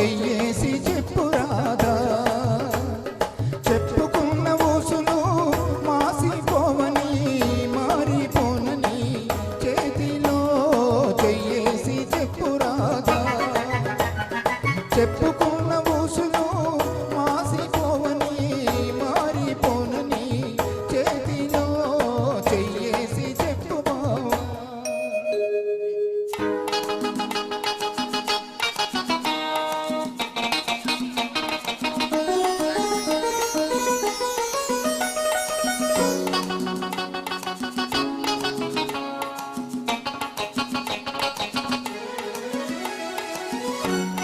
செய்ய you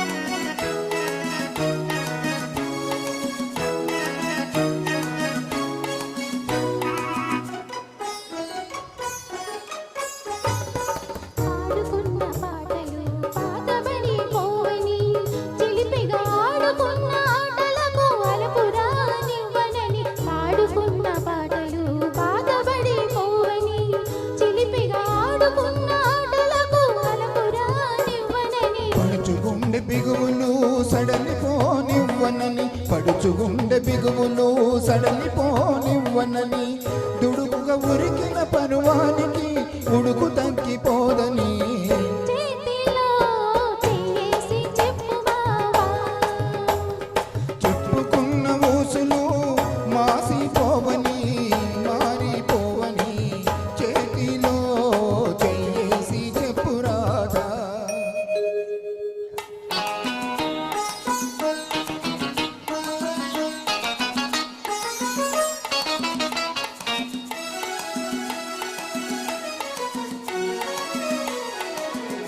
పోనివ్వనని పడుచుగుండె బిగువులు సడలిపోనివ్వనని దుడుకుగా ఉరికిన పరువా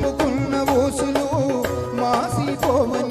చెప్పుకున్న ఓసులు మాసిపోమని